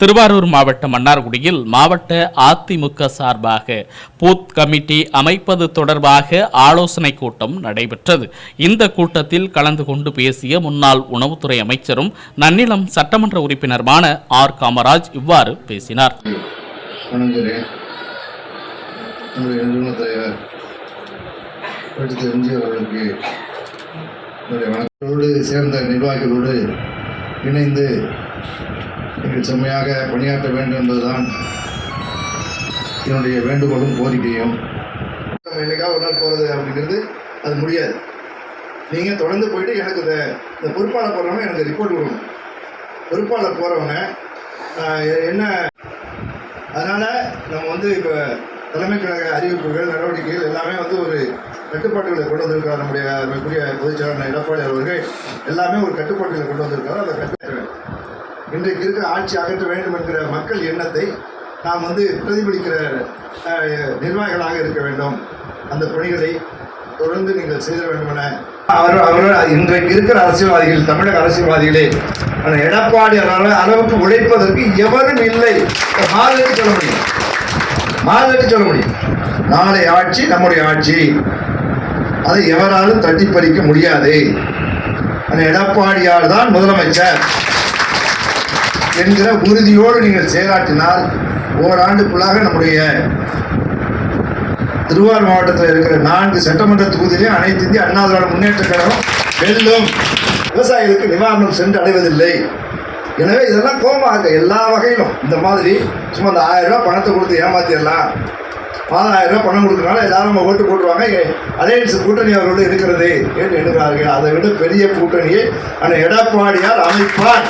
திருவாரூர் மாவட்டம் மன்னார்குடியில் மாவட்ட அதிமுக சார்பாக பூத் கமிட்டி அமைப்பது தொடர்பாக ஆலோசனை கூட்டம் நடைபெற்றது. இந்த கூட்டத்தில் கலந்து கொண்டு பேசிய முன்னாள் உணவுத்துறை அமைச்சரும் நன்னிலம் சட்டமன்ற உறுப்பினருமான ஆர் காமராஜ் இவ்வாறு பேசினார். சேர்ந்த நிர்வாகிகளோடு இணைந்து நீங்கள் செம்மையாக பணியாற்ற வேண்டும் என்பதுதான் என்னுடைய வேண்டுகோளும் கோரிக்கையும். நம்ம என்னைக்காக ஒரு நாள் போகிறது அப்படிங்கிறது அது முடியாது. நீங்கள் தொடர்ந்து போயிட்டு எனக்கு இந்த இந்த பொறுப்பாளர் போடுறவங்க எனக்கு ரிப்போர்ட் கொடுக்கணும். பொறுப்பாளர் போகிறவங்க என்ன அதனால் நம்ம வந்து இப்போ தலைமை கழக அறிவிப்புகள் நடவடிக்கைகள் எல்லாமே வந்து ஒரு கட்டுப்பாட்டுகளை கொண்டு வந்திருக்கார் நம்முடைய நம்முடைய பொதுச்செயலாளர் எடப்பாடி அவர்கள். எல்லாமே ஒரு கட்டுப்பாட்டுகளை கொண்டு வந்திருக்காரு அதை கட்டு இன்றைக்கு இருக்கிற ஆட்சி அகற்ற வேண்டும் என்கிற மக்கள் எண்ணத்தை நாம் வந்து பிரதிபலிக்கிற நிர்வாகிகளாக இருக்க வேண்டும். அந்த பணிகளை தொடர்ந்து நீங்கள் செய்த வேண்டும் என அவர் அவர்கள் இன்றைக்கு இருக்கிற அரசியல்வாதிகள் தமிழக அரசியல்வாதிகளே அந்த எடப்பாடி அளவுக்கு உழைப்பதற்கு எவரும் இல்லை. மாதிரி சொல்ல முடியும். மாதிரி சொல்ல முடியும். நாளை ஆட்சி நம்முடைய ஆட்சி. அதை எவராலும் தட்டி பறிக்க முடியாது. அந்த எடப்பாடியார் தான் முதலமைச்சர். என்கிற உறுதியோடு நீங்கள் செயலாற்றினால் ஓராண்டுக்குள்ளாக நம்முடைய திருவாரூர் மாவட்டத்தில் இருக்கிற நான்கு சட்டமன்ற தொகுதியிலையும் அனைத்து இந்திய அண்ணா திராவிட முன்னேற்ற கழகம் வெல்லும் விவசாயிகளுக்கு நிவாரணம் சென்று அடைவதில்லை. எனவே இதெல்லாம் கோபமாக எல்லா வகையிலும் இந்த மாதிரி சும்மா இந்த ஆயிரம் ரூபா பணத்தை கொடுத்து ஏமாத்திடலாம். பதினாயிரம் ரூபாய் பணம் கொடுக்கறனால எல்லாரும் நம்ம ஓட்டு போட்டுருவாங்க. அலையன்ஸ் கூட்டணி அவர்களோடு இருக்கிறது என்று எண்ணுகிறார்கள். அதை விட பெரிய கூட்டணியை அந்த எடப்பாடியார் அமைப்பார்.